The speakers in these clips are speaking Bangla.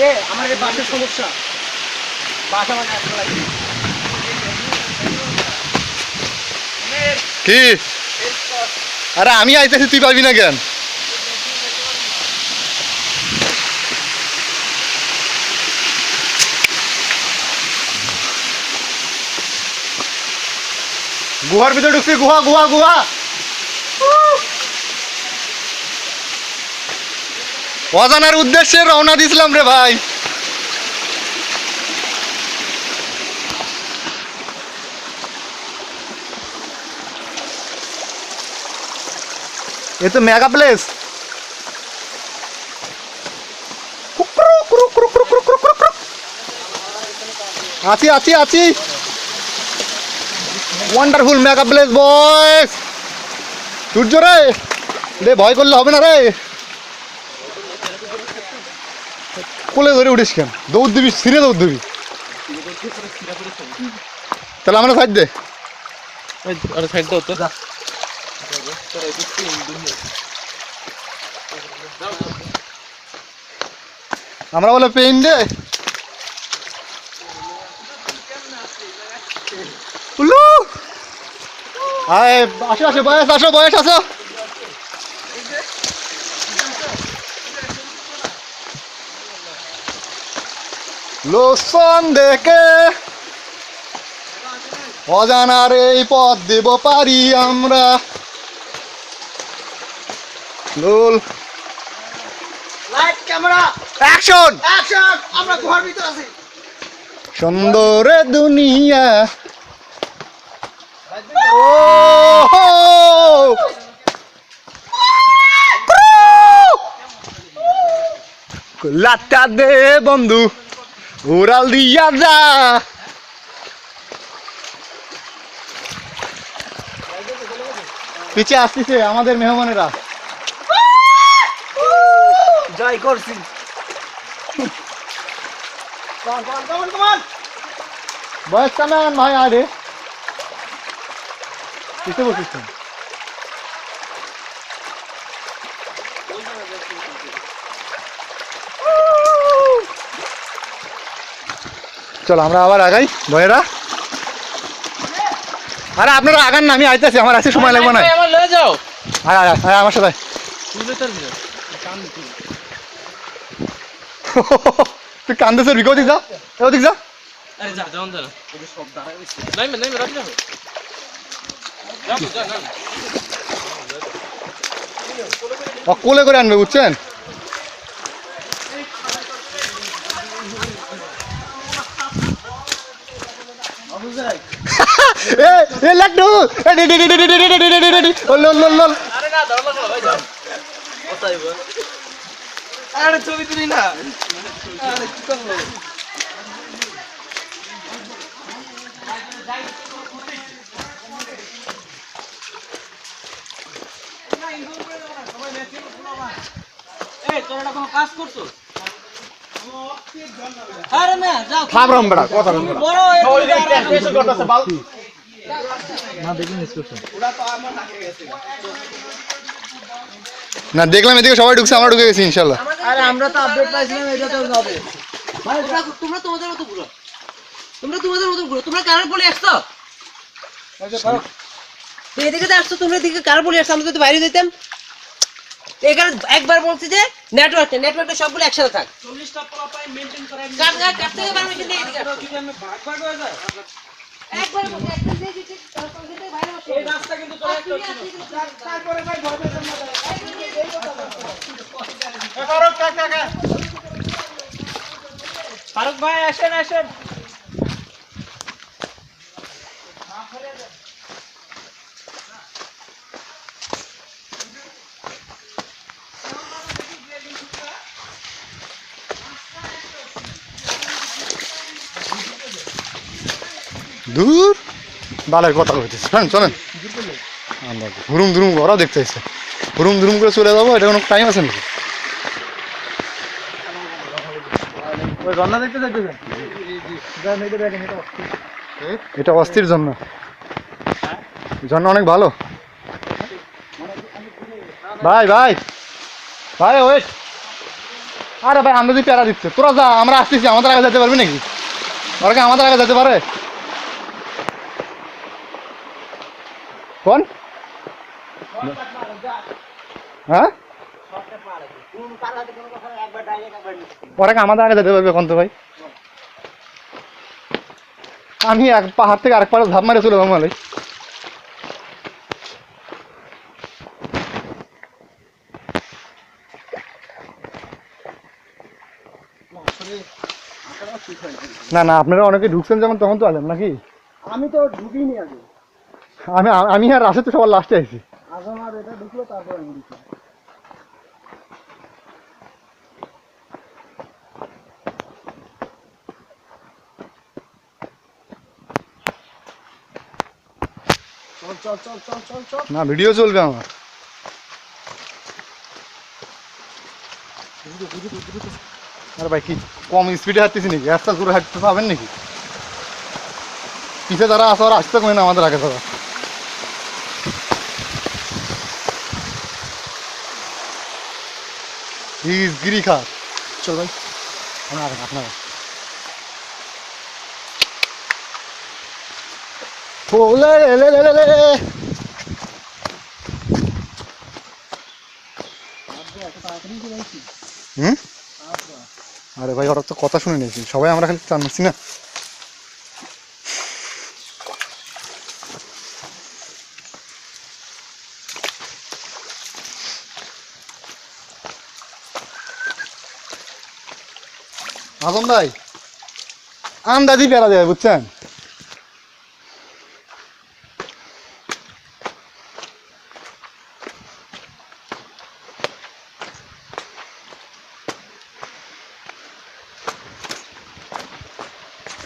রে আমার এই বাসের সমস্যা। বাস আমার কি? আরে আমি আইতেছি তুই পারবি না কেন? গুহার ভিতরে ঢুকছি গুহা গুহা গুহা। অজানার উদ্দেশ্যে রওনা দিছিলাম রে ভাই। এ তো মেগা প্লেস। আছি আছি আছি। ওয়ান্ডারফুল মেগা প্লেস বয়স সূর্য রে। ভয় করলে হবে না রে। কোলে ধরে উঠিস কেন? দৌড় দিবি সিরে দৌড় দিবি। তাহলে আমরা সাইড দে। আরে সাইড দাও তো। আমরা বলে পেইন দে। উল্লু। আয় আসো আসো বয়স আসো বয়স আসো। লোসন দেখে। অজানার এই পথ দেব পারি আমরা। Lol. Light camera action action আমরা গুহার ভিতর আছি। সুন্দর দুনিয়া। লাটা দে বন্ধু। উড়াল দিয়া যা পিছে আসতেছে আমাদের মেহমানেরা। জয় করছি। বয়স কেমন ভাই আরে? কিসে বসিস চলো আমরা আবার আগাই বয়েরা আরে আপনারা আগান না আমি আইতেছি আমার আছে সময় লাগবে না। আরে আরে আরে আমার সাথে তুই কান্দেছের বিকে ওদিক যা। ওদিক যা। আরে যা যাও না সব যাও কোলে করে আনবে বুঝছেন? লাড্ডু আরে কাজ করছ? থামরাম বড়া কথা না দেখলাম এদিকে সবাই ঢুকছে আমরা ঢুকে গেছি ইনশাল্লাহ। আরে আমরা তো আপডেট পাইছিলাম এটা তো হবে। ভাই তোমরা তোমাদের মতো ঘুরো। তোমরা তোমাদের মতো ঘুরো। তোমরা কারোর বলে আসছো? এদিকে তো আসছো তোমরা এদিকে কারোর বলে আসছো? আমরা যদি বাইরে যেতাম এখানে একবার বলছি যে নেটওয়ার্ক নেটওয়ার্কে সবগুলো একসাথে থাক। ফারুক ফারুক ভাই আসেন আসেন। দূর বালের কথা কইতেছে। চলেন। আমরা হুরুম ধুরুম করে চলে যাব এটা কোনো টাইম আছে নাকি? এটা অস্থির। জন্য। জন্য অনেক ভালো। ভাই ভাই ভাই ওয়েট। আরে ভাই আমরা যদি প্যারা দিচ্ছে তোরা যা আমরা আসতেছি আমাদের আগে যেতে পারবি নাকি? ওরা কি আমাদের আগে যেতে পারে? কোন? হ্যাঁ? কি আমাদের আগে যেতে পারবে কোন তো ভাই? আমি এক পাহাড় থেকে আরেক পাহাড়ে ঝাপ মারে চলে যাব না না, আপনারা অনেকে ঢুকছেন যখন, তখন তো আলেন নাকি? আমি তো ঢুকিনি আগে। আমি আমি আর রাশে তো সবার লাস্টে আগে আমার এটা ঢুকলো তারপর আমি চল না ভিডিও চলবে আমার। আরে ভাই কি কম স্পিডে হাঁটতেছি নাকি? রাস্তা জোরে হাঁটতে পাবেন নাকি? পিছে যারা আছে ওরা আসতে কমে না আমাদের আগে তারা প্লিজ গিরি খা চল ভাই আপনার আপনার। ওলে লে লে লে লে হুম? আরে ভাই ওরা তো কথা শুনে নিয়েছি। সবাই আমরা খালি চান মারছি না? আজম ভাই, আন্দাজি পেরা দেয়, বুঝছেন?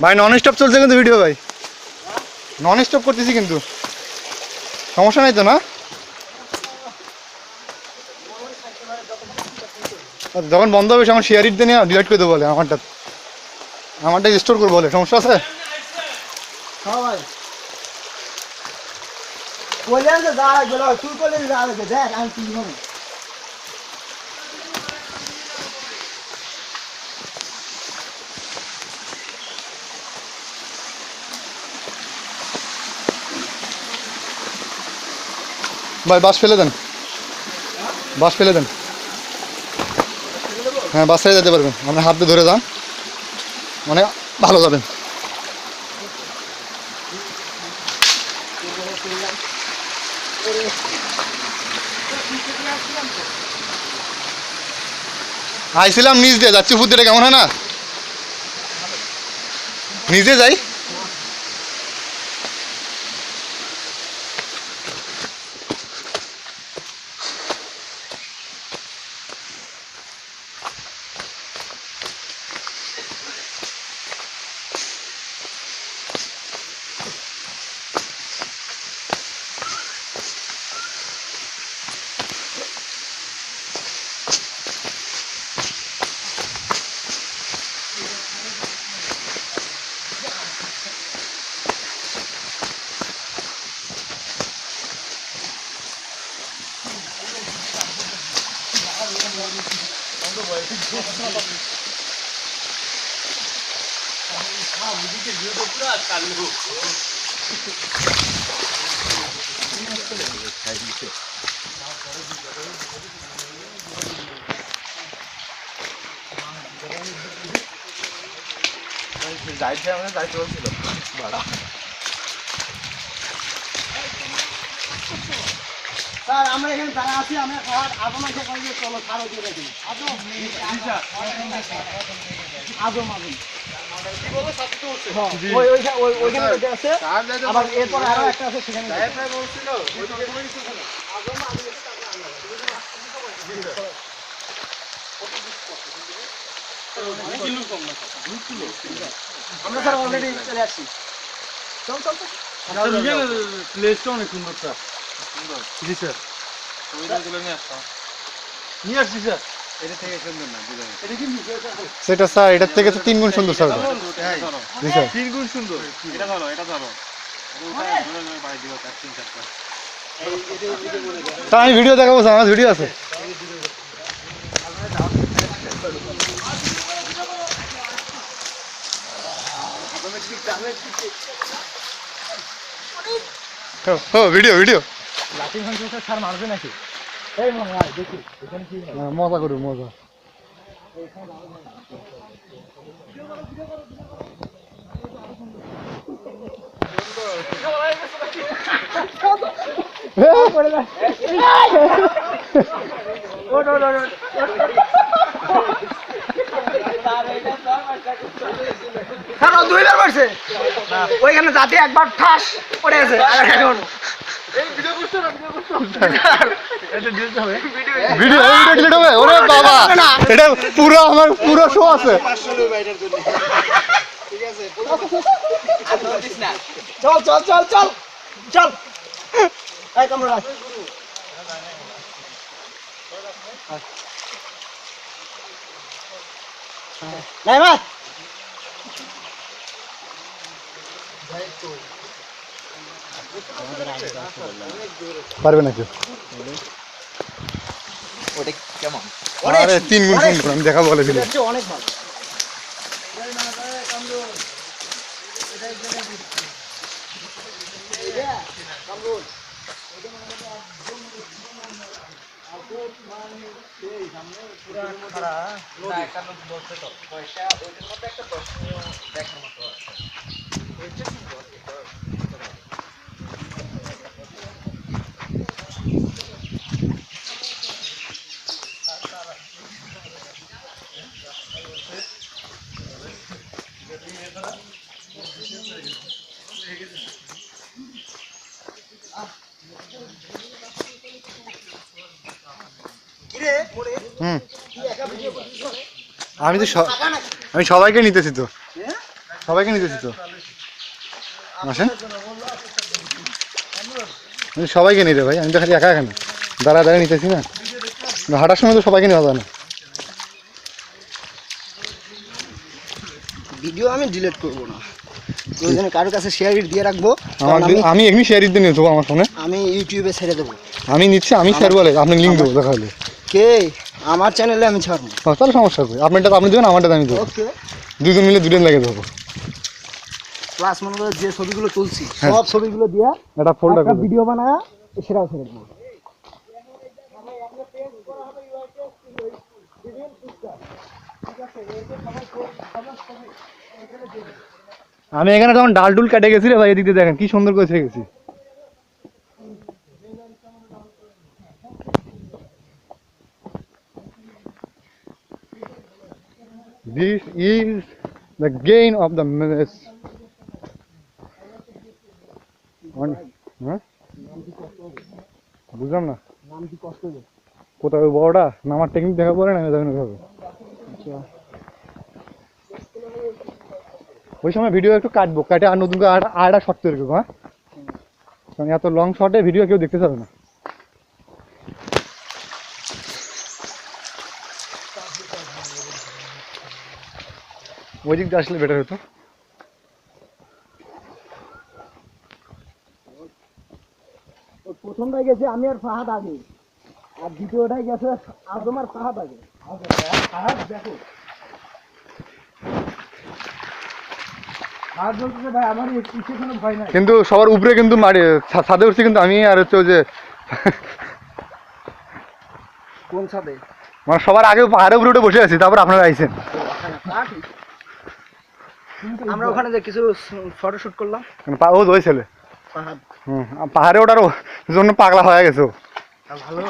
ভাই নন স্টপ চলছে কিন্তু ভিডিও ভাই। নন স্টপ করতেছি কিন্তু। সমস্যা নাই তো, না? যখন বন্ধ হবে আমার শেয়ার ইট দিয়ে ডিলেট করে দেবো বলে আমারটা। আমারটা স্টোর করব বলে সমস্যা আছে? হ্যাঁ ভাই। বললেন যে যা গেল তুই করলে যা লাগে দেখ আমি কি হবে ভাই বাস ফেলে দেন। বাস ফেলে দেন। হ্যাঁ বাস ফেলে যেতে পারবেন। আপনি হাত ধরে যান। মানে ভালো যাবেন। আইছিলাম নিজ দিয়ে, যাচ্ছি ফুদ্দিটা কেমন হয় না? নিজে যাই। স্যার, আমরা এখানে যারা আছি, আমরা খাওয়ার আপনার চলো সারও দিয়ে রাখি আজম আজম আজম আমরা স্যার অলরেডি চলে আসছি। চল চল চল। প্লেসটা অনেক সুন্দর স্যার। জি স্যার। নিয়ে আসছি স্যার। সেটা স্যার এটার থেকে তো তিন গুণ সুন্দর। স্যার তিন গুণ সুন্দর তা আমি ভিডিও দেখাবো স্যার আমার ভিডিও আছে। ও ভিডিও ভিডিও লাঠি ভাঙছে স্যার মারবে নাকি? এই হয় মজা করু মজা। দুইবার মারছে। ওইখানে যাতে একবার ঠাস পড়ে আর এখন ভিডিও ভিডিও ডিলিট হবে। ওরে বাবা। এটা পুরো আমার পুরো শো আছে। চল চল চল চল চল। এই কামড়। রাখ নাই মা পারবে নাকি আরে তিন গুণ আমি দেখা বলে হচ্ছে অনেক ভালো। হুম। আমি তো আমি সবাইকে নিতেছি তো। সবাইকে নিতেছি তো। আসেন আমি সবাইকে নিতে ভাই আমি তো খালি একা একা না। দাঁড়া দাঁড়া নিতেছি না। হাঁটার সময় তো সবাইকে নেওয়া যায় না। ভিডিও আমি ডিলিট করব না। প্রয়োজনে কারোর কাছে শেয়ার দিয়ে রাখব। আমার আমি এমনি শেয়ার দিতে নিয়ে যাব আমার ফোনে আমি ইউটিউবে ছেড়ে দেবো। আমি নিচ্ছি আমি শেয়ার বলে আপনি লিঙ্ক দেবো দেখা হলে। কে? আমার চ্যানেলে আমি ছাড়বো। তাহলে সমস্যা হবে আপনারটা আপনি দেবেন আমারটা আমি দেবো। দুজন মিলে দুজন লাগে দেবো প্লাস মনে করো যে ছবিগুলো তুলছি হ্যাঁ। সব ছবিগুলো দিয়া একটা ফোল্ডার ভিডিও বানায় সেটাও ছেড়ে দেবো। আমি এখানে তখন ডাল ডুল কেটে গেছি রে ভাই এদিক দিয়ে দেখেন কি সুন্দর করে গেছি। This is the gain of the mess. বুঝলাম না। কোথায় বড়টা? নামার টেকনিক দেখা পড়ে না আমি দেখেন ওইভাবে। ওই সময় ভিডিও একটু কাটবো কাটে আর নতুন করে আর আরেকটা শর্ট তৈরি করব হ্যাঁ? কারণ এত লং শর্টে ভিডিও কেউ দেখতে পাবে না। ওই দিক দিয়ে আসলে বেটার হতো। প্রথমটাই গেছে আমি আর ফাহাদ আগে। আর দ্বিতীয়টাই গেছে আজম আর ফাহাদ আগে। ফাহাদ দেখো ফাহাদ বলতেছে ভাই আমার এই কিসে কোনো ভয় নাই কিন্তু সবার উপরে কিন্তু মারি ছাদে উঠছি কিন্তু আমি আর হচ্ছে যে কোন ছাদে মানে সবার আগে পাহাড়ের উপরে উঠে বসে আছি তারপর আপনারা আইছেন। আমরা ওখানে যে কিছু ফটো শুট করলাম। মানে পা- ও ওই ছেলে। ফাহাদ হুম আর পাহাড়ে ওঠার জন্য পাগলা হয়ে গেছে ভালো।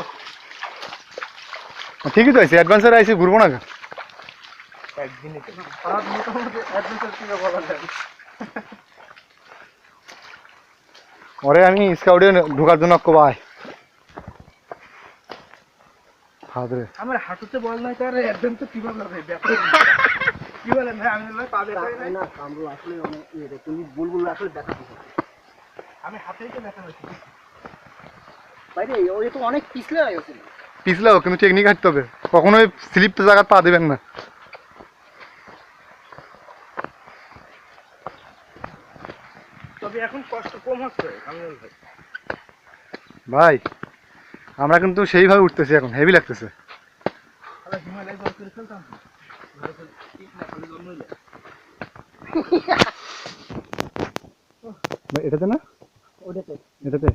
ঠিকই তো আছে অ্যাডভেঞ্চার আইসি ঘুরবো না? একদিনই মোটামুটি অ্যাডভেঞ্চার ছিল বলা যায়। ওরে আমি স্কাউটে ঢোকার জন্য কবাই হাতরে আমার হাঁটুতে বল নাই তার হবে ব্যাপার কি? বলেন ভাই আমি পাবে না কামড় আসলে অনেক ইয়ে তুমি বুলবুল আসলে দেখা দিছো আমি হাতেই তো দেখা হয়েছে ভাই রে ও তো অনেক পিছলে হয়ে গেছে। পিছলাও কিন্তু টেকনিক হাঁটতে হবে। কখনোই স্লিপ জায়গা পা দেবেন না তবে এখন কষ্ট কম হচ্ছে আমি ভাই আমরা কিন্তু সেইভাবে উঠতেছি এখন হেভি লাগতেছে। এটাতে না? ওটাতে এটাতে?